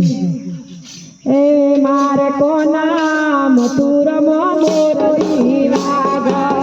એ મારે કોના મથુર મોરલી વાગ